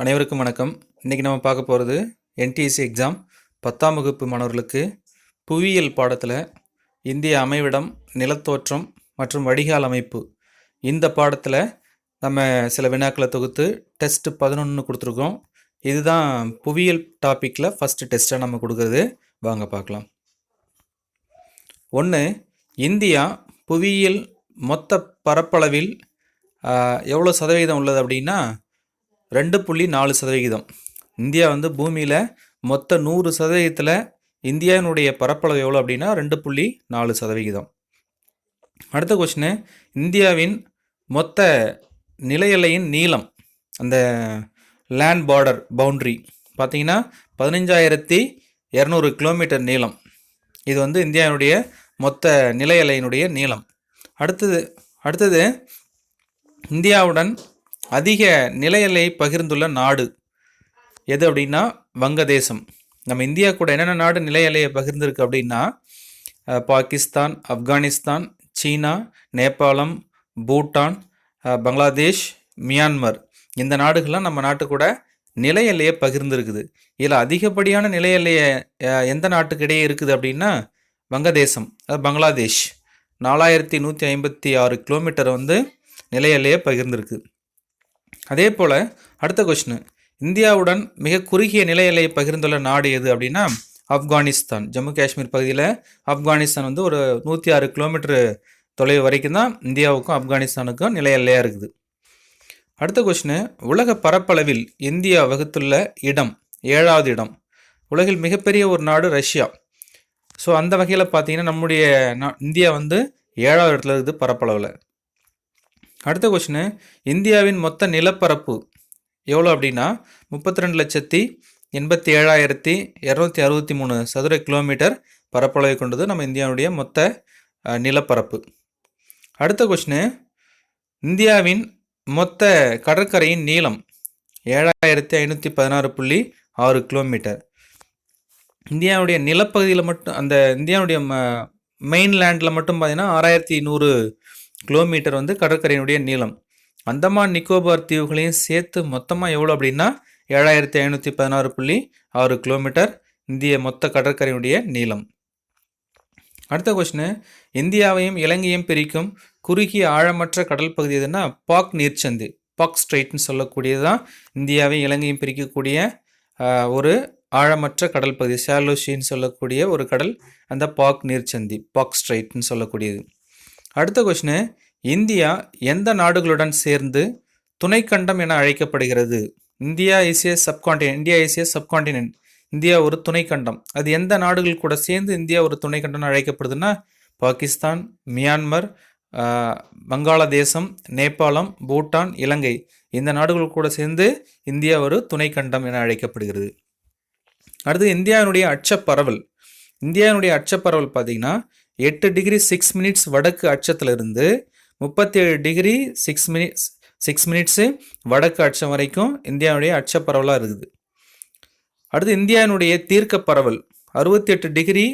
அனைவருக்கும் வணக்கம். இன்றைக்கி நம்ம பார்க்க போகிறது என்டிஎஸ்சி எக்ஸாம் பத்தாம் வகுப்பு மாணவர்களுக்கு புவியியல் பாடத்தில் இந்திய அமைவிடம் நிலத்தோற்றம் மற்றும் வடிகால் அமைப்பு. இந்த பாடத்தில் நம்ம சில வினாக்களை தொகுத்து டெஸ்ட் பதினொன்று கொடுத்துருக்கோம். இதுதான் புவியியல் டாப்பிக்கில் ஃபஸ்ட்டு டெஸ்ட்டாக நம்ம கொடுக்குறது. வாங்க பார்க்கலாம். ஒன்று இந்தியா புவியியல் மொத்த பரப்பளவில் எவ்வளோ சதவீதம் உள்ளது அப்படின்னா ரெண்டு புள்ளி நாலு சதவிகிதம். இந்தியா வந்து பூமியில் மொத்த நூறு சதவீதத்தில் இந்தியாவினுடைய பரப்பளவு எவ்வளோ அப்படின்னா ரெண்டு புள்ளி நாலு சதவிகிதம். அடுத்த கொஷினு இந்தியாவின் மொத்த நிலையலையின் நீளம் அந்த லேண்ட் பார்டர் பவுண்ட்ரி பார்த்தீங்கன்னா பதினஞ்சாயிரத்தி இரநூறு கிலோமீட்டர் நீளம். இது வந்து இந்தியாவினுடைய மொத்த நிலையலையினுடைய நீளம். அடுத்தது அடுத்தது இந்தியாவுடன் அதிக நிலையலை பகிர்ந்துள்ள நாடு எது அப்படின்னா வங்கதேசம். நம்ம இந்தியா கூட என்னென்ன நாடு நிலையலையை பகிர்ந்துருக்கு அப்படின்னா பாகிஸ்தான் ஆப்கானிஸ்தான் சீனா நேபாளம் பூட்டான் பங்களாதேஷ் மியான்மர். இந்த நாடுகள்லாம் நம்ம நாட்டு கூட நில எல்லையை இதில் அதிகப்படியான நிலையலையை எல்லையை எந்த நாட்டுக்கு இடையே இருக்குது அப்படின்னா வங்கதேசம் அது பங்களாதேஷ். நாலாயிரத்தி நூற்றி ஐம்பத்தி ஆறு கிலோமீட்டர் வந்து நில எல்லையை அதே போல் அடுத்த கொஸ்டின் இந்தியாவுடன் மிக குறுகிய நில எல்லையை பகிர்ந்துள்ள நாடு எது அப்படின்னா ஆப்கானிஸ்தான். ஜம்மு காஷ்மீர் பகுதியில் ஆப்கானிஸ்தான் வந்து ஒரு நூற்றி ஆறு கிலோமீட்டர் தொலைவு வரைக்கும் தான் இந்தியாவுக்கும் ஆப்கானிஸ்தானுக்கும் நில எல்லையாக இருக்குது. அடுத்த கொஸ்டின் உலக பரப்பளவில் இந்தியா வகுத்துள்ள இடம் ஏழாவது இடம். உலகில் மிகப்பெரிய ஒரு நாடு ரஷ்யா. ஸோ அந்த வகையில் பார்த்தீங்கன்னா நம்முடைய நா- இந்தியா வந்து ஏழாவது இடத்துல இருக்குது பரப்பளவில். அடுத்த கொஷினு இந்தியாவின் மொத்த நிலப்பரப்பு எவ்வளோ அப்படின்னா முப்பத்தி ரெண்டு லட்சத்தி எண்பத்தி ஏழாயிரத்தி இரநூத்தி அறுபத்தி மூணு சதுர கிலோமீட்டர் பரப்பளவை கொண்டது நம்ம இந்தியாவுடைய மொத்த நிலப்பரப்பு. அடுத்த கொஷினு இந்தியாவின் மொத்த கடற்கரையின் நீளம் ஏழாயிரத்தி ஐநூற்றி பதினாறு புள்ளி ஆறு கிலோமீட்டர் இந்தியாவுடைய நிலப்பகுதியில் மட்டும் அந்த இந்தியாவுடைய மெயின்லேண்டில் மட்டும் பார்த்திங்கன்னா ஆறாயிரத்தி நூறு கிலோமீட்டர் வந்து கடற்கரையினுடைய நீளம். அந்தமான் நிக்கோபார் தீவுகளையும் சேர்த்து மொத்தமாக எவ்வளோ அப்படின்னா ஏழாயிரத்தி ஐநூற்றி பதினாறு புள்ளி ஆறு கிலோமீட்டர் இந்திய மொத்த கடற்கரையினுடைய நீளம். அடுத்த கொஸ்டின் இந்தியாவையும் இலங்கையும் பிரிக்கும் குறுகிய ஆழமற்ற கடல் பகுதி எதுன்னா பாக் நீர்ச்சந்தி. பாக் ஸ்ட்ரைட்னு சொல்லக்கூடியது தான் இந்தியாவையும் இலங்கையும் பிரிக்கக்கூடிய ஒரு ஆழமற்ற கடல் பகுதி. ஷாலோஷின்னு சொல்லக்கூடிய ஒரு கடல் அந்த பாக் நீர்ச்சந்தி. பாக் ஸ்ட்ரைட்னு சொல்லக்கூடியது. அடுத்த கொஷினு இந்தியா எந்த நாடுகளுடன் சேர்ந்து துணைக்கண்டம் என அழைக்கப்படுகிறது? India இசிய subcontinent India இசிய subcontinent India ஒரு துணைக்கண்டம். அது எந்த நாடுகள் கூட சேர்ந்து இந்தியா ஒரு துணைக்கண்டம் அழைக்கப்படுதுன்னா பாகிஸ்தான் மியான்மர் வங்காளதேசம் நேபாளம் பூட்டான் இலங்கை. இந்த நாடுகள் கூட சேர்ந்து இந்தியா ஒரு துணைக்கண்டம் என அழைக்கப்படுகிறது. அடுத்து இந்தியாவினுடைய அச்சப்பரவல். இந்தியாவினுடைய அச்சப்பரவல் பார்த்தீங்கன்னா எட்டு டிகிரி சிக்ஸ் மினிட்ஸ் வடக்கு அச்சத்திலிருந்து முப்பத்தேழு degree six minutes six minutes வடக்கு அச்சம் வரைக்கும் இந்தியாவுடைய அச்சப்பரவலாக இருக்குது. அடுத்து இந்தியாவினுடைய தீர்க்க பரவல் அறுபத்தி எட்டு டிகிரி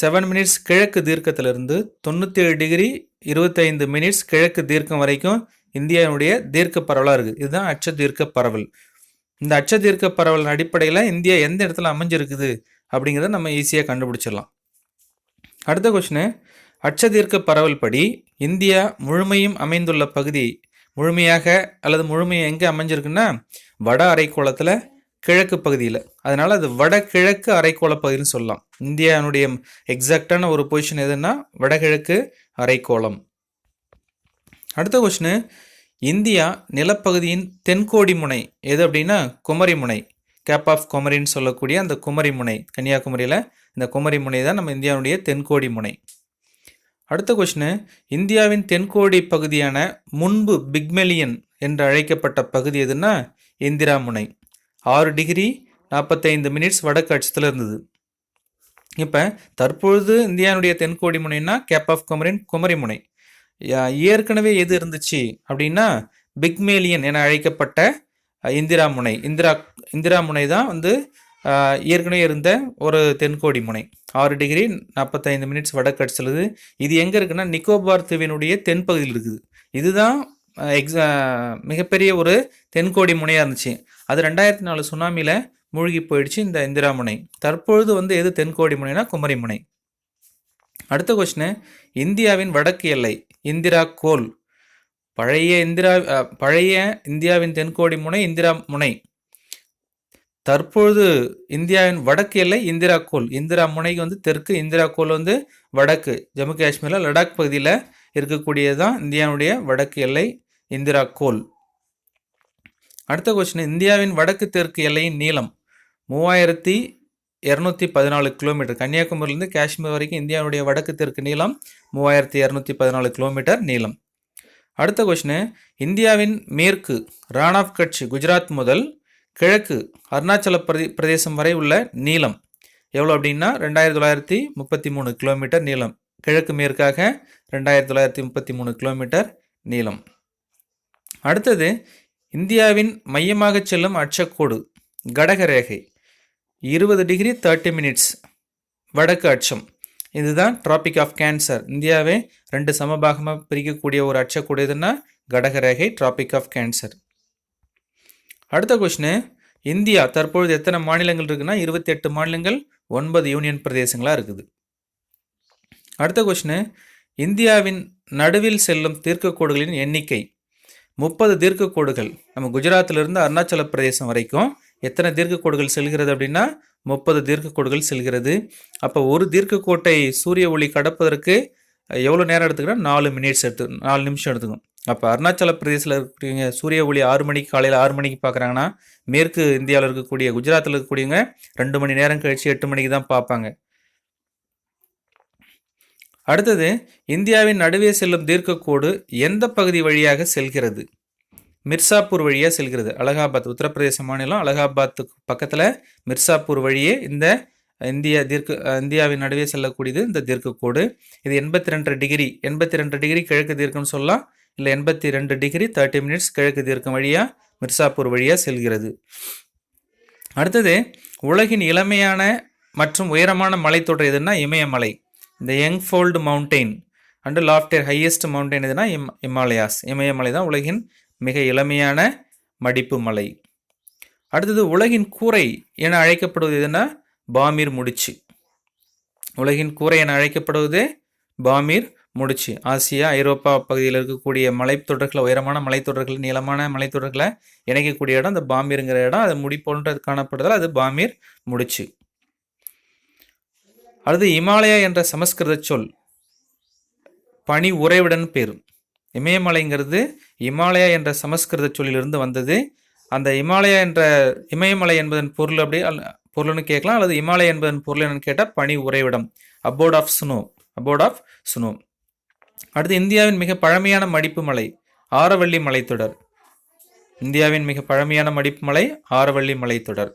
செவன் மினிட்ஸ் கிழக்கு தீர்க்கத்திலிருந்து தொண்ணூற்றேழு டிகிரி இருபத்தைந்து மினிட்ஸ் கிழக்கு தீர்க்கம் வரைக்கும் இந்தியாவினுடைய தீர்க்க பரவலாக இருக்குது. இதுதான் அச்ச தீர்க்க பரவல் இந்த அச்ச தீர்க்க பரவலின் அடிப்படையில் இந்தியா எந்த இடத்துல அமைஞ்சிருக்குது அப்படிங்கிறத நம்ம ஈஸியாக கண்டுபிடிச்சிடலாம். அடுத்த கொஷினு அச்சதீர்க்க பரவல் படி இந்தியா முழுமையும் அமைந்துள்ள பகுதி முழுமையாக அல்லது முழுமையாக எங்கே அமைஞ்சிருக்குன்னா வட அரைக்கோளத்தில் கிழக்கு பகுதியில். அதனால் அது வடகிழக்கு அரைக்கோள பகுதின்னு சொல்லலாம். இந்தியானுடைய எக்ஸாக்டான ஒரு பொசிஷன் எதுன்னா வடகிழக்கு அரைக்கோளம். அடுத்த கொஷினு இந்தியா நிலப்பகுதியின் தென்கோடி முனை எது அப்படின்னா குமரி முனை கேப் ஆஃப் குமரின்னு சொல்லக்கூடிய அந்த குமரி முனை கன்னியாகுமரியில் இந்த குமரி முனை தான் நம்ம இந்தியாவுடைய தென்கோடி முனை. அடுத்த கொஷினு இந்தியாவின் தென்கோடி பகுதியான முன்பு பிக்மெலியன் என்று அழைக்கப்பட்ட பகுதி எதுன்னா இந்திரா முனை. ஆறு டிகிரி நாற்பத்தைந்து மினிட்ஸ் வடக்கு அச்சத்தில் இருந்தது. இப்போ தற்பொழுது இந்தியாவுடைய தென்கோடி முனைன்னா கேப் ஆஃப் குமரின் குமரி முனை. ஏற்கனவே எது இருந்துச்சு அப்படின்னா பிக்மேலியன் என அழைக்கப்பட்ட இந்திரா முனை. இந்திரா இந்திரா முனை தான் வந்து ஏற்கனவே இருந்த ஒரு தென்கோடி முனை. ஆறு டிகிரி நாற்பத்தைந்து மினிட்ஸ் வடக்கு அடிச்சலுது இது எங்கே இருக்குன்னா நிக்கோபார் தீவினுடைய தென்பகுதியில் இருக்குது. இதுதான் எக்ஸா மிகப்பெரிய ஒரு தென்கோடி முனையாக இருந்துச்சு. அது ரெண்டாயிரத்தி நாலு சுனாமியில் மூழ்கி போயிடுச்சு இந்த இந்திரா முனை. தற்பொழுது வந்து எது தென்கோடி முனைனா குமரி முனை. அடுத்த கொஸ்டின் இந்தியாவின் வடக்கு எல்லை இந்திரா கோல் பழைய இந்திரா பழைய இந்தியாவின் தென்கோடி முனை இந்திரா முனை. தற்பொழுது இந்தியாவின் வடக்கு எல்லை இந்திரா கோல் இந்திரா முனைக்கு வந்து தெற்கு இந்திரா கோல் வந்து வடக்கு. ஜம்மு காஷ்மீரில் லடாக் பகுதியில் இருக்கக்கூடியது தான் இந்தியாவுடைய வடக்கு எல்லை இந்திரா கோல் அடுத்த கொஸ்டின் இந்தியாவின் வடக்கு தெற்கு எல்லையின் நீளம் மூவாயிரத்தி இரநூத்தி பதினாலு கிலோமீட்டர். கன்னியாகுமரியிலேருந்து காஷ்மீர் வரைக்கும் இந்தியாவுடைய வடக்கு தெற்கு நீளம் மூவாயிரத்தி இரநூத்தி பதினாலு கிலோமீட்டர் நீளம். அடுத்த கொஸ்டின் இந்தியாவின் மேற்கு ரான் ஆஃப் கட்ச் குஜராத் முதல் கிழக்கு அருணாச்சல பிரதே பிரதேசம் வரை உள்ள நீளம். எவ்வளோ அப்படின்னா ரெண்டாயிரத்தி தொள்ளாயிரத்தி முப்பத்தி மூணு கிலோமீட்டர் நீளம். கிழக்கு மேற்காக ரெண்டாயிரத்தி தொள்ளாயிரத்தி முப்பத்தி மூணு கிலோமீட்டர் நீளம். அடுத்தது இந்தியாவின் மையமாக செல்லும் அச்சக்கோடு கடக ரேகை. இருபது டிகிரி தேர்ட்டி மினிட்ஸ் வடக்கு அச்சம். இதுதான் டிராபிக் ஆஃப் கேன்சர் இந்தியாவே ரெண்டு சமபாகமாக பிரிக்கக்கூடிய ஒரு அச்சக்கூடியதுன்னா எதுன்னா டிராபிக் ஆஃப் கேன்சர் அடுத்த கொஷினு இந்தியா தற்பொழுது எத்தனை மாநிலங்கள் இருக்குன்னா இருபத்தி எட்டு மாநிலங்கள் ஒன்பது யூனியன் பிரதேசங்களாக இருக்குது. அடுத்த கொஷினு இந்தியாவின் நடுவில் செல்லும் தீர்க்கக்கோடுகளின் எண்ணிக்கை. முப்பது தீர்க்கக்கோடுகள். நம்ம குஜராத்திலிருந்து அருணாச்சல பிரதேசம் வரைக்கும் எத்தனை தீர்க்கக்கோடுகள் செல்கிறது அப்படின்னா முப்பது தீர்க்கக்கோடுகள் செல்கிறது. அப்போ ஒரு தீர்க்கக்கோட்டை சூரிய ஒளி கடப்பதற்கு எவ்வளோ நேரம் எடுத்துக்கினா நாலு மினிட்ஸ் எடுத்து நாலு நிமிஷம் எடுத்துக்கும் அப்போ அருணாச்சல பிரதேசத்தில் இருக்கக்கூடிய சூரிய ஒளி ஆறு மணிக்கு காலையில் ஆறு மணிக்கு பார்க்குறாங்கன்னா மேற்கு இந்தியாவில் இருக்கக்கூடிய குஜராத்தில் இருக்கக்கூடியவங்க ரெண்டு மணி நேரம் கழித்து எட்டு மணிக்கு தான் பார்ப்பாங்க அடுத்தது இந்தியாவின் நடுவே செல்லும் தீர்க்கக்கோடு எந்த பகுதி வழியாக செல்கிறது? மிர்சாப்பூர் வழியாக செல்கிறது. அலகாபாத் உத்தரப்பிரதேச மாநிலம் அலகாபாத்துக்கு பக்கத்தில் மிர்சாப்பூர் வழியே இந்த இந்தியா தீர்க்க இந்தியாவின் நடுவே செல்லக்கூடியது இந்த தீர்க்கக்கோடு. இது எண்பத்தி ரெண்டு டிகிரி எண்பத்தி ரெண்டு டிகிரி கிழக்கு தீர்க்கம்னு சொல்லலாம். இல்லை எண்பத்தி ரெண்டு டிகிரி தேர்ட்டி மினிட்ஸ் கிழக்கு தீர்க்கம் வழியாக மிர்சாப்பூர் வழியாக செல்கிறது. அடுத்தது உலகின் இளமையான மற்றும் உயரமான மலைத்தொடர் எதுன்னா இமயமலை. இந்த young fold mountain and loftier highest mountain எதுனா இம் இமாலயாஸ். இமயமலை தான் உலகின் மிக இளமையான மடிப்பு மலை. அடுத்தது உலகின் கூரை என அழைக்கப்படுவது எதுனா பாமீர் முடிச்சு. உலகின் கூரை என அழைக்கப்படுவது பாமீர் முடிச்சு. ஆசியா ஐரோப்பா பகுதியில் இருக்கக்கூடிய மலைத்தொடர்களை உயரமான மலைத்தொடர்கள் நீளமான மலைத்தொடர்களை இணைக்கக்கூடிய இடம் அந்த பாமீருங்கிற இடம். அது முடி போன்றது காணப்படுதல் அது பாமீர் முடிச்சு. அடுத்து இமாலயா என்ற சமஸ்கிருத சொல் பனி உறைவிடன் பேர் இமயமலைங்கிறது இமாலயா என்ற சமஸ்கிருத சொல்லிலிருந்து வந்தது. அந்த இமாலயா என்ற இமயமலை என்பதன் பொருள் அப்படி அல்ல- பொருள்னு கேட்கலாம். அல்லது இமாலயா என்பதன் பொருள் என்னன்னு கேட்டால் பனி உறைவிடம். Abode of snow abode of snow அடுத்து இந்தியாவின் மிக பழமையான மடிப்பு மலை ஆரவள்ளி மலைத்தொடர். இந்தியாவின் மிக பழமையான மடிப்பு மலை ஆரவள்ளி மலைத்தொடர்.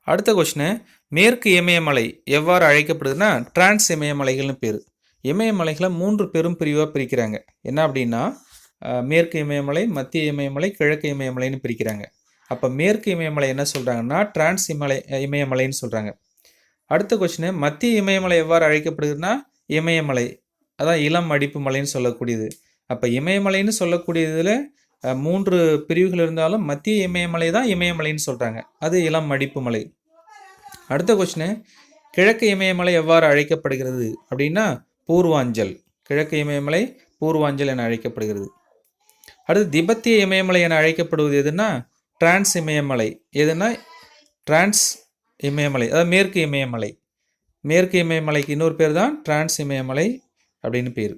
அடுத்த கொஸ்டின் மேற்கு இமயமலை எவ்வாறு அழைக்கப்படுதுன்னா டிரான்ஸ் இமயமலைகள்னு பேர். இமயமலைகளை மூன்று பெரும் பிரிவாக பிரிக்கிறாங்க. என்ன அப்படின்னா மேற்கு இமயமலை மத்திய இமயமலை கிழக்கு இமயமலைன்னு பிரிக்கிறாங்க. அப்போ மேற்கு இமயமலை என்ன சொல்கிறாங்கன்னா டிரான்ஸ் இமலை இமயமலைன்னு சொல்கிறாங்க அடுத்த கொஸ்டின் மத்திய இமயமலை எவ்வாறு அழைக்கப்படுதுன்னா இமயமலை அதான் இளம் அடிப்பு மலைன்னு சொல்லக்கூடியது. அப்போ இமயமலைன்னு சொல்லக்கூடியதில் மூன்று பிரிவுகள் இருந்தாலும் மத்திய இமயமலை தான் இமயமலைன்னு சொல்கிறாங்க அது இளம் மடிப்பு மலை. அடுத்த கொஸ்டின் கிழக்கு இமயமலை எவ்வாறு அழைக்கப்படுகிறது? அப்படின்னா பூர்வாஞ்சல். கிழக்கு இமயமலை பூர்வாஞ்சல் என அழைக்கப்படுகிறது. அடுத்து திபெத்திய இமயமலை என அழைக்கப்படுவது எதுனா டிரான்ஸ் இமயமலை. எதுனா டிரான்ஸ் இமயமலை. அதாவது மேற்கு இமயமலை. மேற்கு இமயமலைக்கு இன்னொரு பேர் தான் டிரான்ஸ் இமயமலை. அப்படின்னு பேர்.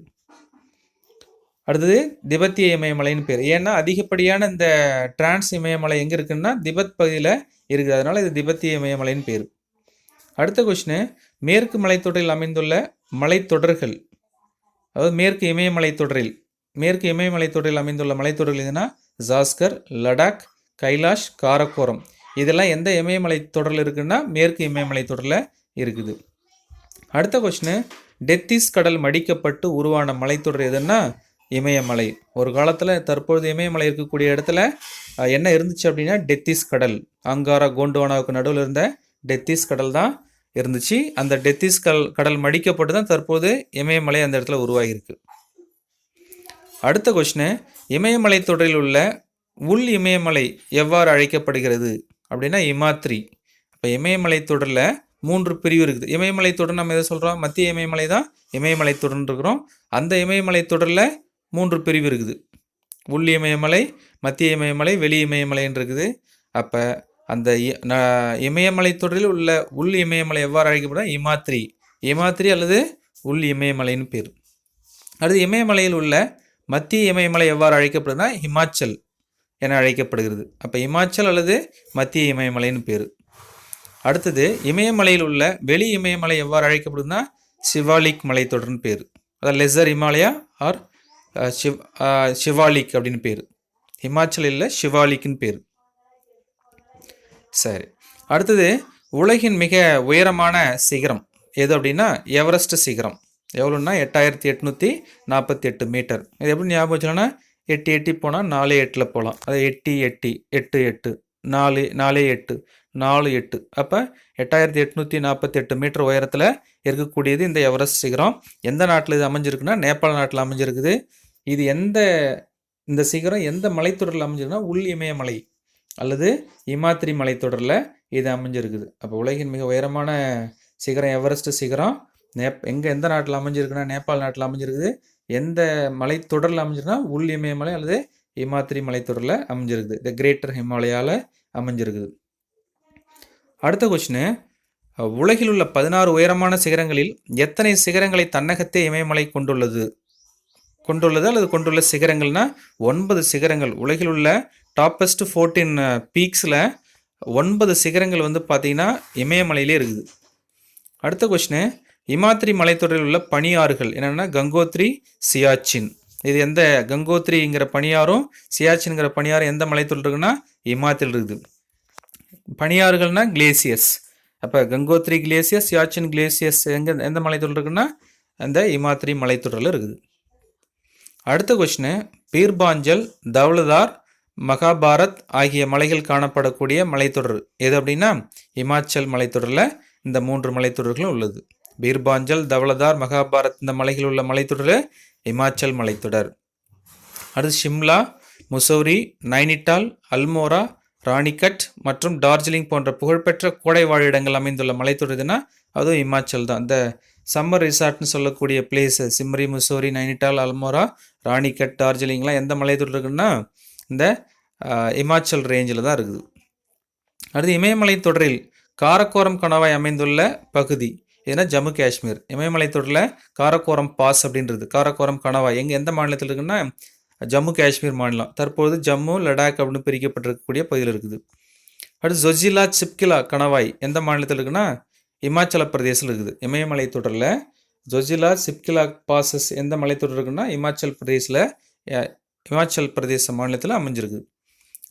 அடுத்தது திபெத்திய இமயமலைன்னு பேர். ஏன்னா அதிகப்படியான இந்த டிரான்ஸ் இமயமலை எங்கே இருக்குன்னா திபெத் பகுதியில் இருக்குது. அதனால் இது திபெத்திய இமயமலைன்னு பேர். அடுத்த கொஷினு மேற்கு மலைத்தொடரில் அமைந்துள்ள மலைத்தொடர்கள். அதாவது மேற்கு இமயமலைத்தொடரில் மேற்கு இமயமலை தொடரில் அமைந்துள்ள மலைத்தொடர்கள் எதுனா ஜாஸ்கர் லடாக் கைலாஷ் காரக்கோரம். இதெல்லாம் எந்த இமயமலை தொடரில் இருக்குன்னா மேற்கு இமயமலை தொடரில் இருக்குது. அடுத்த கொஷினு டெத்திஸ் கடல் மடிக்கப்பட்டு உருவான மலைத்தொடர் எதுன்னா இமயமலை. ஒரு காலத்தில் தற்பொழுது இமயமலை இருக்கக்கூடிய இடத்துல என்ன இருந்துச்சு அப்படின்னா டெத்திஸ் கடல். அங்காரா கோண்டுவானாவுக்கு நடுவில் இருந்த டெத்திஸ் கடல் தான் இருந்துச்சு. அந்த டெத்திஸ் கடல் கடல் மடிக்கப்பட்டு தான் தற்போது இமயமலை அந்த இடத்துல உருவாகியிருக்கு. அடுத்த கொஷினு இமயமலை தொடரில் உள்ள உள் இமயமலை எவ்வாறு அழைக்கப்படுகிறது? அப்படின்னா இமாத்ரி. இப்போ இமயமலை தொடரில் மூன்று பிரிவு இருக்குது. இமயமலை தொடர் நம்ம எதை சொல்கிறோம் மத்திய இமயமலை தான் இமயமலை தொடர்னு இருக்கிறோம். அந்த இமயமலை தொடரில் மூன்று பிரிவு இருக்குது. உள் இமயமலை மத்திய இமயமலை வெளி இமயமலைன்னு இருக்குது. அப்போ அந்த இ- ந- இமயமலை தொடரில் உள்ள உள் இமயமலை எவ்வாறு அழைக்கப்படும் இமாத்ரி. இமாத்ரி அல்லது உள் இமயமலைன்னு பேர். அடுத்து இமயமலையில் உள்ள மத்திய இமயமலை எவ்வாறு அழைக்கப்படுதுன்னா? ஹிமாச்சல் என அழைக்கப்படுகிறது. அப்போ இமாச்சல் அல்லது மத்திய இமயமலைன்னு பேர். அடுத்தது இமயமலையில் உள்ள வெளி இமயமலை எவ்வாறு அழைக்கப்படுதுன்னா சிவாலிக் மலைத்தொடர்னு பேர். அதாவது லெசர் இமாலயா ஆர் சிவ் சிவாலிக் அப்படின்னு பேர். ஹிமாச்சலில் இல்லை சிவாலிக்னு பேர். சரி. அடுத்தது உலகின் மிக உயரமான சிகரம். எது அப்படின்னா எவரெஸ்ட் சிகரம். எவ்வளோன்னா எட்டாயிரத்தி எட்நூற்றி நாற்பத்தி எட்டு மீட்டர். இது எப்படி ஞாபகம் வச்சுக்கலாம்னா எட்டி எட்டி போனால் நாலு எட்டில் போகலாம் அது எட்டி எட்டி எட்டு எட்டு நாலு நாலே எட்டு. நாலு எட்டு. அப்போ எட்டாயிரத்தி எட்நூற்றி நாற்பத்தி எட்டு மீட்டர் உயரத்தில் இருக்கக்கூடியது இந்த எவரெஸ்ட் சிகரம். எந்த நாட்டில் இது அமைஞ்சிருக்குன்னா நேபாள நாட்டில் அமைஞ்சிருக்குது. இது எந்த இந்த சிகரம் எந்த மலைத்தொடரில் அமைஞ்சிருக்குன்னா உள் இமயமலை அல்லது இமாத்திரி மலைத்தொடரில் இது அமைஞ்சிருக்குது. அப்போ உலகின் மிக உயரமான சிகரம் எவரெஸ்ட் சிகரம். நேப் எங்கே எந்த நாட்டில் அமைஞ்சிருக்குன்னா நேபாள் நாட்டில் அமைஞ்சிருக்குது. எந்த மலைத்தொடரில் அமைஞ்சிருக்குன்னா உள் இமயமலை அல்லது இமாத்திரி மலைத்தொடரில் அமைஞ்சிருக்குது. இந்த கிரேட்டர் ஹிமாலயாவில் அமைஞ்சிருக்குது. அடுத்த கொஸ்டின் உலகில் உள்ள பதினாறு உயரமான சிகரங்களில் எத்தனை சிகரங்களை தன்னகத்தே இமயமலை கொண்டுள்ளது? கொண்டுள்ளது அல்லது கொண்டுள்ள சிகரங்கள்னா ஒன்பது சிகரங்கள். உலகில் உள்ள டாப்பஸ்ட் ஃபோர்டீன் பீக்ஸில் ஒன்பது சிகரங்கள் வந்து பார்த்திங்கன்னா இமயமலையிலே இருக்குது. அடுத்த கொஸ்டின் இமாத்திரி மலைத்தொடரில் உள்ள பனியாறுகள் என்னென்னா கங்கோத்ரி சியாச்சின். இது எந்த கங்கோத்ரிங்கிற பனியாரும் சியாச்சின்கிற பனியாரும் எந்த மலைத்தொடர் இருக்குன்னா இமாத்தில் இருக்குது. பனியாறுகள்னா கிளேசியஸ். அப்போ கங்கோத்ரி கிளேசியஸ் யாச்சின் கிளேசியஸ் எங்கே எந்த மலைத்தொடர் இருக்குன்னா அந்த இமாத்திரி மலைத்தொடரில் இருக்குது. அடுத்த கொஷினு பீர்பாஞ்சல் தௌலதார் மகாபாரத் ஆகிய மலைகள் காணப்படக்கூடிய மலைத்தொடர் எது அப்படின்னா இமாச்சல் மலைத்தொடரில் இந்த மூன்று மலைத்தொடர்களும் உள்ளது. பீர்பாஞ்சல் தவளதார் மகாபாரத் இந்த மலைகள் உள்ள மலைத்தொடர் இமாச்சல் மலைத்தொடர். அடுத்து ஷிம்லா முசௌரி நைனிட்டால் அல்மோரா ராணிகட் மற்றும் டார்ஜிலிங் போன்ற புகழ்பெற்ற கோடை வாழிடங்கள் அமைந்துள்ள மலைத்தொடர்னா அதுவும் இமாச்சல் தான். இந்த சம்மர் ரிசார்ட்னு சொல்லக்கூடிய பிளேஸு சிம்ரி முசோரி நைனிட்டால் அல்மோரா ராணிகட் டார்ஜிலிங்லாம் எந்த மலைத்தொடர் இருக்குன்னா இந்த இமாச்சல் ரேஞ்சில் தான் இருக்குது. அடுத்து இமயமலை தொடரில் காரக்கோரம் கணவாய் அமைந்துள்ள பகுதி இதுனா ஜம்மு காஷ்மீர். இமயமலை தொடரில் காரக்கோரம் பாஸ் அப்படின்றது காரக்கோரம் கணவாய். எங்கே எந்த மாநிலத்தில் இருக்குன்னா ஜம்மு காஷ்மீர் மாநிலம். தற்போது ஜம்மு லடாக் அப்படின்னு பிரிக்கப்பட்டிருக்கக்கூடிய பகுதியில் இருக்குது. அடுத்து ஜொஜிலா சிப்கிலா கணவாய் எந்த மாநிலத்தில் இருக்குன்னா இமாச்சல பிரதேசத்தில் இருக்குது. இமயமலை தொடரில் ஜொஜிலா சிப்கிலா பாசஸ் எந்த மலைத்தொடர் இருக்குன்னா இமாச்சல் பிரதேசில் இமாச்சல் பிரதேச மாநிலத்தில் அமைஞ்சிருக்கு.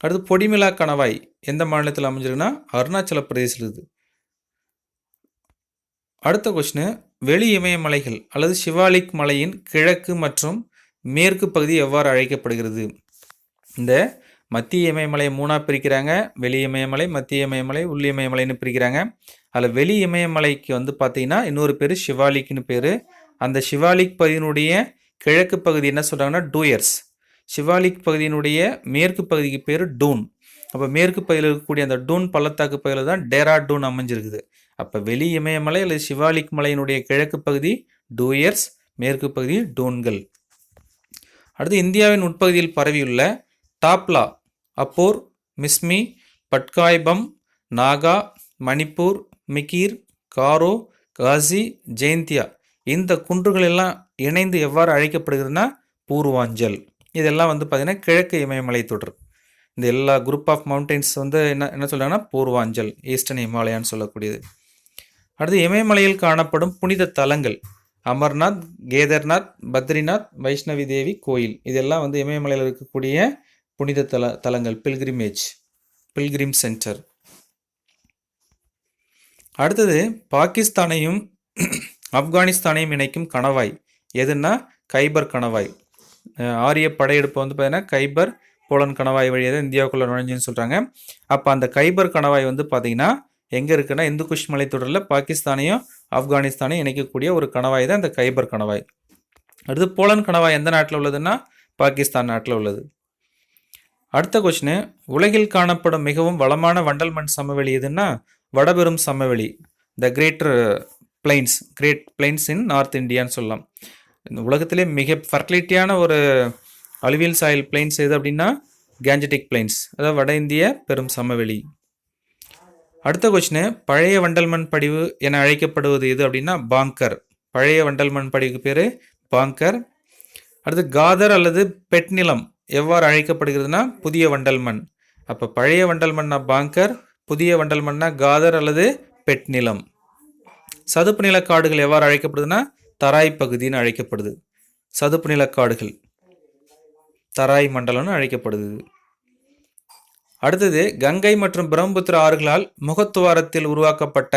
அடுத்து பொடிமிலா கணவாய் எந்த மாநிலத்தில் அமைஞ்சிருக்குன்னா அருணாச்சல பிரதேசத்தில் இருக்குது. அடுத்த கொஸ்டின் வெளி இமயமலைகள் அல்லது சிவாலிக் மலையின் கிழக்கு மற்றும் மேற்கு பகுதி எவ்வாறு அழைக்கப்படுகிறது? இந்த மத்திய இமயமலையை மூணாக பிரிக்கிறாங்க வெளி இமயமலை மத்திய இமயமலை உள்ளி இமயமலைன்னு பிரிக்கிறாங்க. அதில் வெளி இமயமலைக்கு வந்து பார்த்தீங்கன்னா இன்னொரு பேர் சிவாலிக்குன்னு பேர். அந்த சிவாலிக் பகுதியினுடைய கிழக்கு பகுதி என்ன சொல்கிறாங்கன்னா டூயர்ஸ். சிவாலிக் பகுதியினுடைய மேற்கு பகுதிக்கு பேர் டூன். அப்போ மேற்கு பகுதியில் இருக்கக்கூடிய அந்த டூன் பள்ளத்தாக்கு பகுதியில் தான் டேரா டூன் அமைஞ்சிருக்குது. அப்போ வெளி இமயமலை அல்லது சிவாலிக் மலையினுடைய கிழக்கு பகுதி டூயர்ஸ் மேற்கு பகுதி டூன்கள். அடுத்து இந்தியாவின் உட்பகுதியில் பரவியுள்ள டாப்லா அப்போர் மிஸ்மி பட்காய்பம் நாகா மணிப்பூர் மிகீர் காரோ காசி ஜெயந்தியா. இந்த குன்றுகள் எல்லாம் இணைந்து எவ்வாறு அழைக்கப்படுகிறதுனா பூர்வாஞ்சல். இதெல்லாம் வந்து பார்த்திங்கன்னா கிழக்கு இமயமலை தொடர். இந்த எல்லா குரூப் ஆஃப் மவுண்டெயின்ஸ் வந்து என்ன என்ன சொல்கிறாங்கன்னா பூர்வாஞ்சல் ஈஸ்டர்ன் இமாலயான்னு சொல்லக்கூடியது. அடுத்து இமயமலையில் காணப்படும் புனித தலங்கள். அமர்நாத் கேதர்நாத் பத்ரிநாத் வைஷ்ணவி தேவி கோயில். இதெல்லாம் வந்து இமயமலையில் இருக்கக்கூடிய புனித தல தலங்கள் பில்கிரிமேஜ் பில்கிரிம் சென்டர் அடுத்தது பாகிஸ்தானையும் ஆப்கானிஸ்தானையும் இணைக்கும் கணவாய். எதுன்னா கைபர் கணவாய். ஆரிய படையெடுப்பு வந்து பார்த்தீங்கன்னா கைபர் போலன் கணவாய் வழியாக தான் இந்தியாவுக்குள்ள நுழைஞ்சுன்னு சொல்கிறாங்க அப்போ அந்த கைபர் கணவாய் வந்து பார்த்தீங்கன்னா எங்கே இருக்குன்னா இந்து குஷ் மலைத்தொடரில் பாகிஸ்தானையும் ஆப்கானிஸ்தானை இணைக்கக்கூடிய ஒரு கணவாய் தான் இந்த கைபர் கணவாய். அடுத்து போலன் கணவாய் எந்த நாட்டில் உள்ளதுன்னா பாகிஸ்தான் நாட்டில் உள்ளது. அடுத்த கொஸ்டின் உலகில் காணப்படும் மிகவும் வளமான வண்டல் மண் சமவெளி எதுன்னா வடபெரும் சமவெளி the greater plains great plains in north இந்தியான்னு சொல்லலாம். இந்த உலகத்திலே மிக ஃபர்டிலிட்டியான ஒரு அலுவியல் சாயில் பிளைன்ஸ் எது அப்படின்னா கேஞ்சட்டிக் பிளைன்ஸ் அதாவது வட இந்திய பெரும் சமவெளி. அடுத்த கொஸ்டின் பழைய வண்டல்மண் படிவு என அழைக்கப்படுவது எது அப்படின்னா பாங்கர். பழைய வண்டல்மண் படிவுக்கு பேர் பாங்கர். அடுத்து காதர் அல்லது பெட் நிலம் எவ்வாறு அழைக்கப்படுகிறதுனா புதிய வண்டல் மண் அப்போ பழைய வண்டல் மண்ணா பாங்கர் புதிய வண்டல் மண்ணா காதர் அல்லது பெட் நிலம் சதுப்பு நிலக்காடுகள் எவ்வாறு அழைக்கப்படுதுன்னா தராய் பகுதின்னு அழைக்கப்படுது. சதுப்பு நிலக்காடுகள். தராய் மண்டலம்னு அழைக்கப்படுது. அடுத்தது கங்கை மற்றும் பிரம்மபுத்திர ஆறுகளால் முகத்துவாரத்தில் உருவாக்கப்பட்ட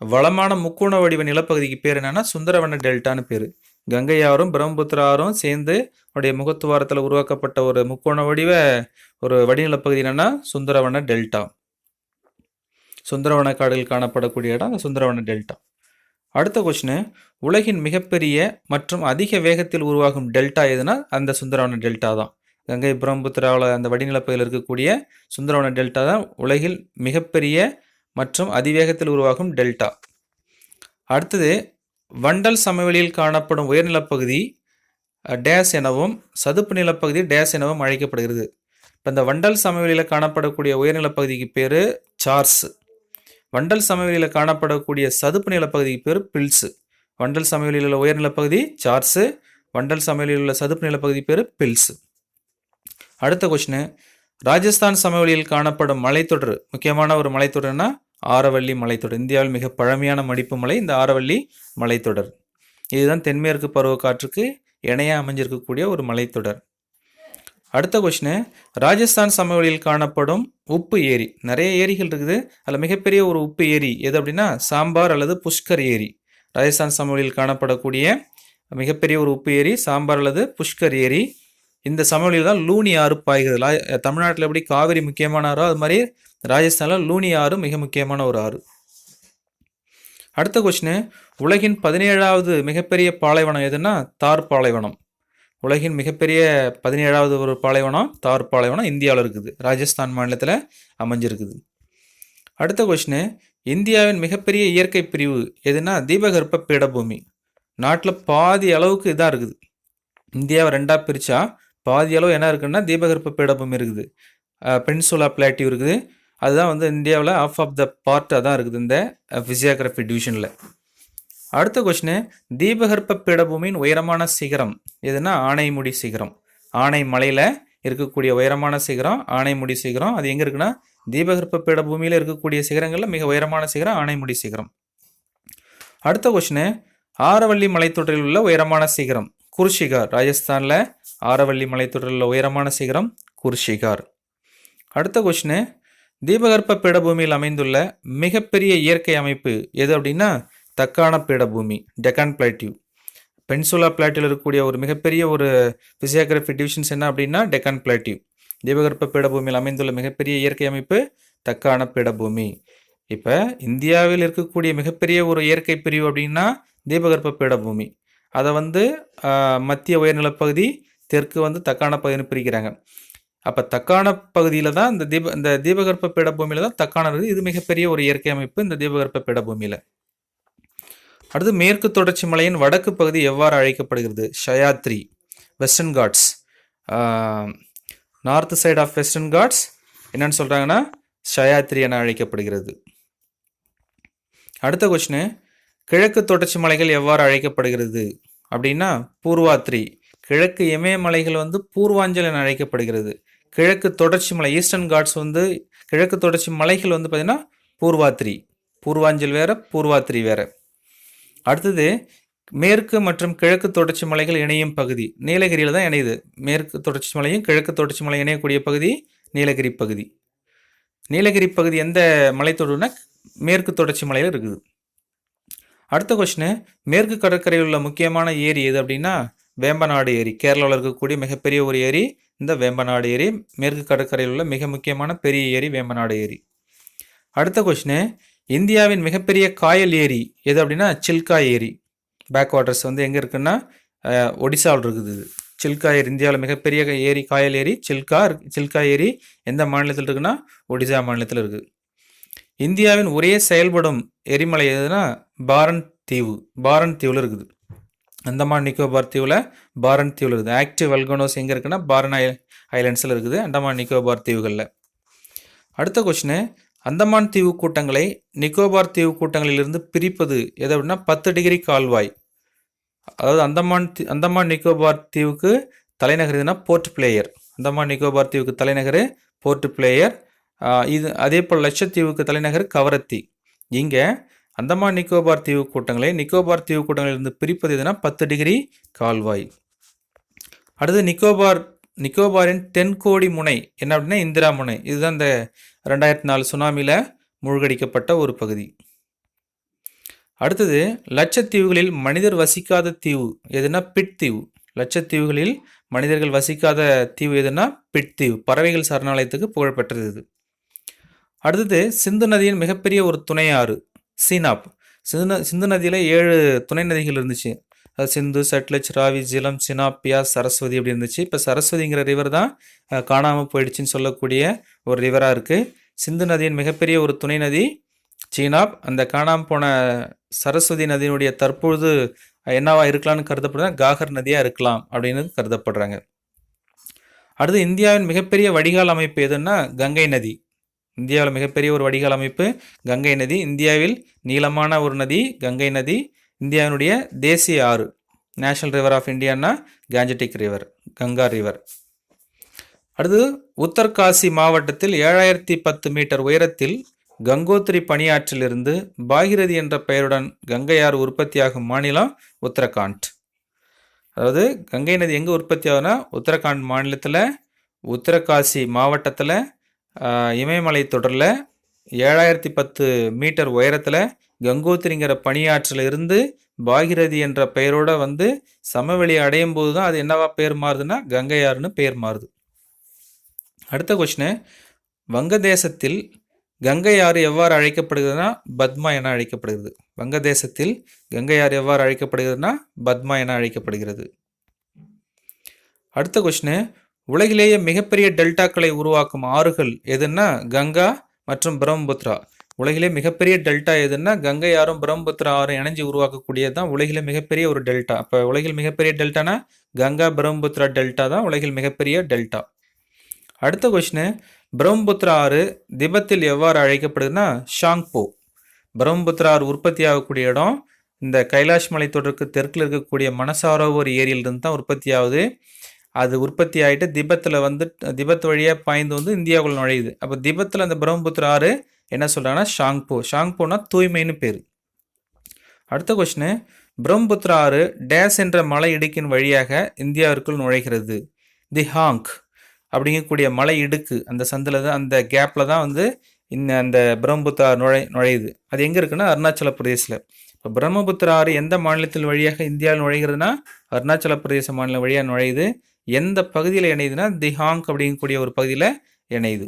வளமான முக்கோண வடிவ நிலப்பகுதிக்கு பேர் என்னன்னா சுந்தரவன டெல்டான்னு பேர். கங்கை ஆறும் பிரம்மபுத்திர ஆறும் சேர்ந்து உடைய முகத்துவாரத்தில் உருவாக்கப்பட்ட ஒரு முக்கோண வடிவ ஒரு வடிநிலப்பகுதி என்னன்னா சுந்தரவன டெல்டா. சுந்தரவன காடுகள் காணப்படக்கூடிய இடம் அந்த சுந்தரவன டெல்டா. அடுத்த கொஸ்டின் உலகின் மிகப்பெரிய மற்றும் அதிக வேகத்தில் உருவாகும் டெல்டா எதுனா அந்த சுந்தரவன டெல்டா தான். கங்கை பிரம்மபுத்திராவில் அந்த வடிநிலப்பகுதியில் இருக்கக்கூடிய சுந்தரவன டெல்டா தான் உலகில் மிகப்பெரிய மற்றும் அதிவேகத்தில் உருவாகும் டெல்டா. அடுத்தது வண்டல் சமவெளியில் காணப்படும் உயர்நிலப்பகுதி டேஸ் எனவும் சதுப்பு நிலப்பகுதி டேஸ் எனவும் அழைக்கப்படுகிறது. இப்போ இந்த வண்டல் சமவெளியில் காணப்படக்கூடிய உயர்நிலப்பகுதிக்கு பேர் சார்ஸ். வண்டல் சமவெளியில் காணப்படக்கூடிய சதுப்பு நிலப்பகுதிக்கு பேர் பில்ஸு. வண்டல் சமவெளியில் உள்ள உயர்நிலப்பகுதி சார்ஸு. வண்டல் சமவெளியில் உள்ள சதுப்பு நிலப்பகுதி பேர் பில்ஸு. அடுத்த கொஷினு ராஜஸ்தான் சமவெளியில் காணப்படும் மலைத்தொடர் முக்கியமான ஒரு மலைத்தொடர்னா ஆரவள்ளி மலைத்தொடர். இந்தியாவில் மிக பழமையான மடிப்பு மலை இந்த ஆரவள்ளி மலைத்தொடர். இதுதான் தென்மேற்கு பருவக்காற்றுக்கு இணையாக அமைஞ்சிருக்கக்கூடிய ஒரு மலைத்தொடர். அடுத்த கொஸ்டின் ராஜஸ்தான் சமவெளியில் காணப்படும் உப்பு ஏரி. நிறைய ஏரிகள் இருக்குது. அதில் மிகப்பெரிய ஒரு உப்பு ஏரி எது அப்படின்னா சாம்பார் அல்லது புஷ்கர் ஏரி. ராஜஸ்தான் சமவெளியில் காணப்படக்கூடிய மிகப்பெரிய ஒரு உப்பு ஏரி சாம்பார் அல்லது புஷ்கர் ஏரி. இந்த சமவெளியில் தான் லூனி ஆறு பாய்கிறது தமிழ்நாட்டில் எப்படி காவிரி முக்கியமான ஆறோ அது மாதிரி ராஜஸ்தானில் லூனி ஆறு மிக முக்கியமான ஒரு ஆறு. அடுத்த கொஸ்டின் உலகின் பதினேழாவது மிகப்பெரிய பாலைவனம் எதுன்னா தார் பாலைவனம். உலகின் மிகப்பெரிய பதினேழாவது ஒரு பாலைவனம் தார் பாலைவனம் இந்தியாவில் இருக்குது. ராஜஸ்தான் மாநிலத்தில் அமைஞ்சிருக்குது. அடுத்த கொஸ்டின் இந்தியாவின் மிகப்பெரிய இயற்கை பிரிவு எதுனா தீபகற்ப பீடபூமி. நாட்டில் பாதி அளவுக்கு இதாக இருக்குது. இந்தியாவை ரெண்டாக பிரித்தா பாதி அளவு என்ன இருக்குன்னா தீபகற்ப பீடபூமி இருக்குது. பென்சுலா பிளாட்டி இருக்குது. அதுதான் வந்து இந்தியாவில் ஆஃப் ஆஃப் த பார்ட்டாக தான் இருக்குது இந்த ஃபிசியோகிராஃபி டிவிஷனில் அடுத்த கொஷினு தீபகற்ப பீடபூமியின் உயரமான சிகரம் எதுனா ஆனைமுடி சிகரம். ஆனை மலையில் இருக்கக்கூடிய உயரமான சிகரம் ஆனைமுடி சிகரம் அது எங்கே இருக்குன்னா தீபகற்ப பீடபூமியில் இருக்கக்கூடிய சிகரங்களில் மிக உயரமான சிகரம் ஆனைமுடி சிகரம். அடுத்த கொஷினு ஆரவள்ளி மலைத்தொடரில் உள்ள உயரமான சிகரம் குர்ஷிகார் ராஜஸ்தானில் ஆரவல்லி மலைத்தொடரில் உயரமான சிகரம் குர்ஷிகார். அடுத்த கொஷினு தீபகற்ப பீடபூமியில் அமைந்துள்ள மிகப்பெரிய இயற்கை அமைப்பு எது அப்படின்னா தக்கான பீடபூமி டெக்கான் பிளாட்டியூ. பென்சுலா பிளாட்டில் இருக்கக்கூடிய ஒரு மிகப்பெரிய ஒரு பிசியோகிராஃபி டிவிஷன்ஸ் என்ன அப்படின்னா டெக்கான் பிளாட்டியூ. தீபகற்ப பீடபூமியில் அமைந்துள்ள மிகப்பெரிய இயற்கை அமைப்பு தக்கான பீடபூமி. இப்போ இந்தியாவில் இருக்கக்கூடிய மிகப்பெரிய ஒரு இயற்கை பிரிவு அப்படின்னா தீபகற்ப பீடபூமி. அதை வந்து மத்திய உயர்நிலப்பகுதி தெற்கு வந்து தக்கான பகுதின்னு பிரிக்கிறாங்க. அப்போ தக்கான பகுதியில் தான் இந்த தீப இந்த தீபகற்ப பீடபூமியில் தான் தக்கான இருக்குது. இது மிகப்பெரிய ஒரு இயற்கை அமைப்பு இந்த தீபகற்ப பீடபூமியில். அடுத்து மேற்கு தொடர்ச்சி மலையின் வடக்கு பகுதி எவ்வாறு அழைக்கப்படுகிறது? Sahyadri Western Ghats north side of Western Ghats என்னன்னு சொல்கிறாங்கன்னா ஷயாத்ரி என அழைக்கப்படுகிறது. அடுத்த கொஸ்டின் கிழக்கு தொடர்ச்சி மலைகள் எவ்வாறு அழைக்கப்படுகிறது? அப்படின்னா பூர்வாத்ரி. கிழக்கு இமயமலைகள் வந்து பூர்வாஞ்சல் என அழைக்கப்படுகிறது. கிழக்கு தொடர்ச்சி மலை ஈஸ்டர்ன் காட்ஸ் வந்து கிழக்கு தொடர்ச்சி மலைகள் வந்து பார்த்திங்கன்னா பூர்வாத்ரி. பூர்வாஞ்சல் வேற பூர்வாத்ரி வேற. அடுத்தது மேற்கு மற்றும் கிழக்கு தொடர்ச்சி மலைகள் இணையும் பகுதி. நீலகிரியில் தான் இணையுது. மேற்கு தொடர்ச்சி மலையும் கிழக்கு தொடர்ச்சி மலை இணையக்கூடிய பகுதி நீலகிரி பகுதி. நீலகிரி பகுதி எந்த மலைத்தொடர்னா மேற்கு தொடர்ச்சி மலையில் இருக்குது. அடுத்த கொஷினு மேற்கு கடற்கரையில் உள்ள முக்கியமான ஏரி எது அப்படின்னா வேம்பநாடு ஏரி. கேரளாவில் இருக்கக்கூடிய மிகப்பெரிய ஒரு ஏரி இந்த வேம்பநாடு ஏரி. மேற்கு கடற்கரையில் உள்ள மிக முக்கியமான பெரிய ஏரி வேம்பநாடு ஏரி. அடுத்த கொஷினு இந்தியாவின் மிகப்பெரிய காயல் ஏரி எது அப்படின்னா சில்கா ஏரி. பேக் வாட்டர்ஸ் வந்து எங்கே இருக்குன்னா ஒடிசாவில் இருக்குது இது. சில்கா ஏரி இந்தியாவில் மிகப்பெரிய ஏரி காயல் ஏரி சில்கா சில்கா ஏரி எந்த மாநிலத்தில் இருக்குன்னா ஒடிசா மாநிலத்தில் இருக்குது இந்தியாவின் ஒரே செயல்படும் எரிமலை எதுனா பாரன் தீவு. பாரன் தீவில் இருக்குது. அந்தமான் நிக்கோபார் தீவில் பாரன் தீவில் இருக்குது. ஆக்டிவ் வல்கனோஸ் எங்கே இருக்குன்னா பாரன் ஐ ஐலண்ட்ஸில் இருக்குது அந்தமான் நிக்கோபார் தீவுகளில். அடுத்த கொஷினு அந்தமான் தீவு கூட்டங்களை நிக்கோபார் தீவு கூட்டங்களிலிருந்து பிரிப்பது எது அப்படின்னா பத்து டிகிரி கால்வாய். அதாவது அந்தமான் தீ- அந்தமான் நிக்கோபார் தீவுக்கு தலைநகர் இதுனா போர்ட் பிளேயர். அந்தமான் நிக்கோபார் தீவுக்கு தலைநகர் போர்ட் பிளேயர். இது அதே போல் லட்சத்தீவுக்கு தலைநகர் கவரத்தி. இங்கே அந்தமான் நிக்கோபார் தீவு கூட்டங்களை நிக்கோபார் தீவு கூட்டங்களிலிருந்து பிரிப்பது எதுனா பத்து டிகிரி கால்வாய். அடுத்து நிக்கோபார் நிக்கோபாரின் தென்கோடி முனை என்ன அப்படின்னா இந்திரா முனை. இதுதான் இந்த ரெண்டாயிரத்தி நாலு சுனாமியில் மூழ்கடிக்கப்பட்ட ஒரு பகுதி. அடுத்தது லட்சத்தீவுகளில் மனிதர் வசிக்காத தீவு எதுனா பிட் தீவு லட்சத்தீவுகளில் மனிதர்கள் வசிக்காத தீவு எதுனா பிட் தீவு பறவைகள் சரணாலயத்துக்கு புகழ்பெற்றது இது. அடுத்தது சிந்து நதியின் மிகப்பெரிய ஒரு துணை ஆறு சீனாப். சிந்து சிந்து நதியில் ஏழு துணை நதிகள் இருந்துச்சு. அது சிந்து சட்லஜ் ராவி ஜிலம் சினாப் பியாஸ் சரஸ்வதி அப்படி இருந்துச்சு. இப்போ சரஸ்வதிங்கிற ரிவர் தான் காணாமல் போயிடுச்சுன்னு சொல்லக்கூடிய ஒரு ரிவராக இருக்குது சிந்து நதியின் மிகப்பெரிய ஒரு துணை நதி சீனாப். அந்த காணாமல் போன சரஸ்வதி நதியினுடைய தற்பொழுது என்னவா இருக்கலாம்னு கருதப்படுறா காகர் நதியாக இருக்கலாம் அப்படின்னு கருதப்படுறாங்க. அடுத்து இந்தியாவின் மிகப்பெரிய வடிகால் அமைப்பு எதுன்னா கங்கை நதி. இந்தியாவில் மிகப்பெரிய ஒரு வடிகால் அமைப்பு கங்கை நதி இந்தியாவில் நீளமான ஒரு நதி கங்கை நதி இந்தியாவினுடைய தேசிய ஆறு. நேஷனல் ரிவர் ஆஃப் இந்தியான்னா கேஞ்சட்டிக் ரிவர் கங்கா ரிவர் அடுத்து உத்தர்காசி மாவட்டத்தில் ஏழாயிரத்தி பத்து மீட்டர் உயரத்தில் கங்கோத்திரி பணியாற்றிலிருந்து பாகிரதி என்ற பெயருடன் கங்கையார் உற்பத்தியாகும் மாநிலம் உத்தரகாண்ட். அதாவது கங்கை நதி எங்கே உற்பத்தி ஆகுனா உத்தரகாண்ட் மாநிலத்தில் உத்தரகாசி மாவட்டத்தில் இமயமலை தொடரில் ஏழாயிரத்தி பத்து மீட்டர் உயரத்தில் கங்கோத்திரிங்கிற பனியாற்றில் இருந்து பாகிரதி என்ற பெயரோட வந்து சமவெளி அடையும் போது தான் அது என்னவா பேர் மாறுதுன்னா கங்கையாறுன்னு பேர் மாறுது. அடுத்த கொஷினு வங்கதேசத்தில் கங்கை ஆறு எவ்வாறு அழைக்கப்படுகிறதுனா பத்மா என அழைக்கப்படுகிறது. வங்கதேசத்தில் கங்கை ஆறு எவ்வாறு அழைக்கப்படுகிறதுனா பத்மா என அழைக்கப்படுகிறது. அடுத்த கொஷினு உலகிலேயே மிகப்பெரிய டெல்டாக்களை உருவாக்கும் ஆறுகள் எதுன்னா கங்கா மற்றும் பிரம்மபுத்ரா உலகிலே மிகப்பெரிய டெல்டா எதுன்னா கங்கை ஆறும் பிரம்மபுத்திரா ஆறும் இணைஞ்சு உருவாக்கக்கூடியது தான் உலகிலே மிகப்பெரிய ஒரு டெல்டா. அப்போ உலகில் மிகப்பெரிய டெல்டானா கங்கா பிரம்மபுத்திரா டெல்டா தான் உலகில் மிகப்பெரிய டெல்டா. அடுத்த கொஷினு பிரம்மபுத்திரா ஆறு திபெத்தில் எவ்வாறு அழைக்கப்படுதுன்னா ஷாங்போ. பிரம்மபுத்திரா ஆறு உற்பத்தி ஆகக்கூடிய இடம் இந்த கைலாஷ் மலைத்தொடருக்கு தெற்கில் இருக்கக்கூடிய மனசாரோவர் ஏரியிலிருந்து தான் உற்பத்தி ஆகுது. அது உற்பத்தி ஆகிட்டு திபத்தில் வந்து திபத் வழியாக பாய்ந்து வந்து இந்தியாவுக்குள்ள நுழையுது. அப்போ திபத்தில் அந்த பிரம்மபுத்திர ஆறு என்ன சொல்கிறாங்கன்னா ஷாங்போ. ஷாங்போனா தூய்மைன்னு பேர். அடுத்த கொஷினு பிரம்மபுத்திரா ஆறு டேஸ் என்ற மலை இடுக்கின் வழியாக இந்தியாவிற்குள் நுழைகிறது. தி ஹாங்க் அப்படிங்கக்கூடிய மலை இடுக்கு அந்த சந்தில் தான் அந்த கேப்பில் தான் வந்து இந்த அந்த பிரம்மபுத்திரா நுழை நுழையுது. அது எங்கே இருக்குன்னா அருணாச்சல பிரதேசில் இப்போ பிரம்மபுத்திரா ஆறு எந்த மாநிலத்தில் வழியாக இந்தியாவில் நுழைகிறதுனா அருணாச்சல பிரதேச மாநிலம் வழியாக நுழையுது. எந்த பகுதியில் இணையுதுன்னா திஹாங் அப்படிங்கக்கூடிய ஒரு பகுதியில் இணையுது.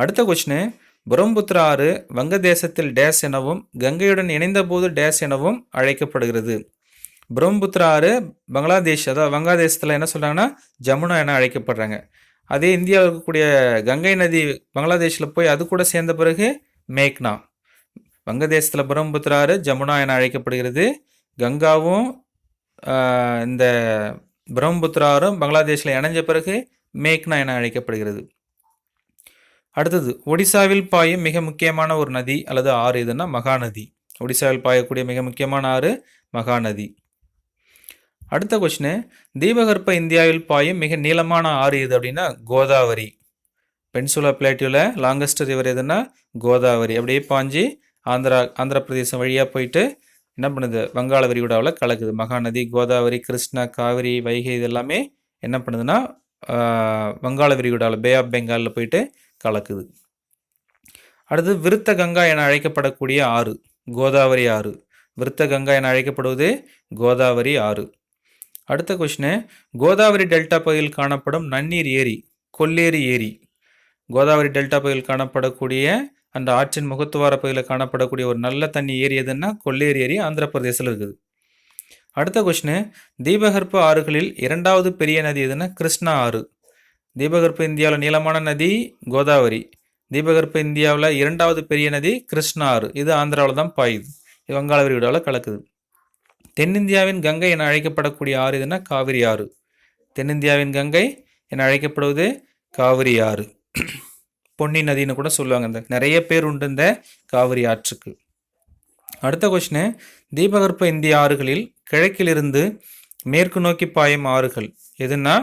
அடுத்த கொஸ்டின் பிரம்மபுத்திரா ஆறு வங்கதேசத்தில் டேஸ் எனவும் கங்கையுடன் இணைந்தபோது டேஸ் எனவும் அழைக்கப்படுகிறது. பிரம்மபுத்திரா ஆறு பங்களாதேஷ் அதாவது வங்காதேசத்தில் என்ன சொல்கிறாங்கன்னா ஜமுனா என அழைக்கப்படுறாங்க. அதே இந்தியாவில் இருக்கக்கூடிய கங்கை நதி பங்களாதேஷில் போய் அது கூட சேர்ந்த பிறகு மேக்னா. வங்கதேசத்தில் பிரம்மபுத்திரா ஆறு ஜமுனா என அழைக்கப்படுகிறது. கங்காவும் இந்த பிரம்மபுத்திரா ஆறும் பங்களாதேஷில் இணைஞ்ச பிறகு மேக்னா என அழைக்கப்படுகிறது. அடுத்தது ஒடிசாவில் பாயும் மிக முக்கியமான ஒரு நதி அல்லது ஆறு எதுன்னா மகாநதி. ஒடிசாவில் பாயக்கூடிய மிக முக்கியமான ஆறு மகாநதி. அடுத்த கொஸ்டின் தீபகற்ப இந்தியாவில் பாயும் மிக நீளமான ஆறு எது அப்படின்னா கோதாவரி. பென்சுலா பிளேட்டியூவில் லாங்கஸ்ட் ரிவர் எதுன்னா கோதாவரி. அப்படியே பாஞ்சி ஆந்திரா ஆந்திர பிரதேசம் வழியாக போயிட்டு என்ன பண்ணுது? வங்காள விரிகுடாவில் கலக்குது. மகாநதி கோதாவரி கிருஷ்ணா காவிரி வைகை இது எல்லாமே என்ன பண்ணுதுன்னா வங்காள விரிகுடாவில் பே ஆஃப் பெங்காலில் போயிட்டு கலக்குது. அடுத்து விருத்த கங்கா என அழைக்கப்படக்கூடிய ஆறு கோதாவரி ஆறு. விருத்த கங்கா என அழைக்கப்படுவது கோதாவரி ஆறு. அடுத்த கொஷினு கோதாவரி டெல்டா பகுதியில் காணப்படும் நன்னீர் ஏரி கொல்லேரி ஏரி. கோதாவரி டெல்டா பகுதியில் காணப்படக்கூடிய அந்த ஆற்றின் முகத்துவார பகுதியில் காணப்படக்கூடிய ஒரு நல்ல தண்ணி ஏரி எதுன்னா கொல்லேரி ஏரி ஆந்திர பிரதேசத்தில் இருக்குது. அடுத்த கொஷினு தீபகற்ப ஆறுகளில் இரண்டாவது பெரிய நதி எதுன்னா கிருஷ்ணா ஆறு. தீபகற்ப இந்தியாவில் நீளமான நதி கோதாவரி. தீபகற்ப இந்தியாவில் இரண்டாவது பெரிய நதி கிருஷ்ணா ஆறு. இது ஆந்திராவில் தான் பாயுது. இது வங்காள விரிகுடாவில் கலக்குது. தென்னிந்தியாவின் கங்கை என அழைக்கப்படக்கூடிய ஆறு எதுனா காவிரி ஆறு. தென்னிந்தியாவின் கங்கை என அழைக்கப்படுவது காவிரி ஆறு. பொன்னி நதின்னு கூட சொல்லுவாங்க. இந்த நிறைய பேர் உண்டு இந்த காவிரி ஆற்றுக்கு. அடுத்த கொஷினு தீபகற்ப இந்திய ஆறுகளில் கிழக்கிலிருந்து மேற்கு நோக்கி பாயும் ஆறுகள் எதுனா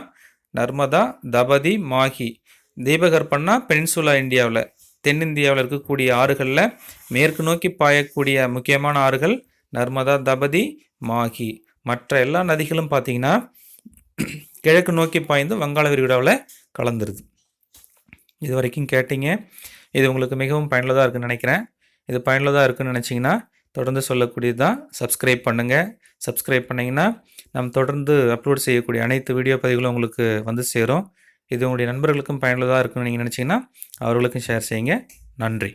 நர்மதா தபதி மாஹி. தீபகற்பன்னா பெனின்சுலா இந்தியாவில் தென்னிந்தியாவில் இருக்கக்கூடிய ஆறுகளில் மேற்கு நோக்கி பாயக்கூடிய முக்கியமான ஆறுகள் நர்மதா தபதி மாஹி. மற்ற எல்லா நதிகளும் பார்த்தீங்கன்னா கிழக்கு நோக்கி பாய்ந்து வங்காள விரிகுடாவில் கலந்துருது. இது வரைக்கும் கேட்டீங்க. இது உங்களுக்கு மிகவும் பயனுள்ளதாக இருக்குன்னு நினைக்கிறேன். இது பயனுள்ளதாக இருக்குன்னு நினச்சிங்கன்னா தொடர்ந்து சொல்லக்கூடியது தான் சப்ஸ்கிரைப் பண்ணுங்கள் சப்ஸ்கிரைப் பண்ணிங்கன்னா நாம் தொடர்ந்து அப்லோட் செய்யக்கூடிய அனைத்து வீடியோ பதிவுகளும் உங்களுக்கு வந்து சேரும். இது உங்களுடைய நண்பர்களுக்கும் பயனுள்ளதாக இருக்குன்னு நீங்கள் நினச்சிங்கன்னா அவர்களுக்கும் ஷேர் செய்யுங்க. நன்றி.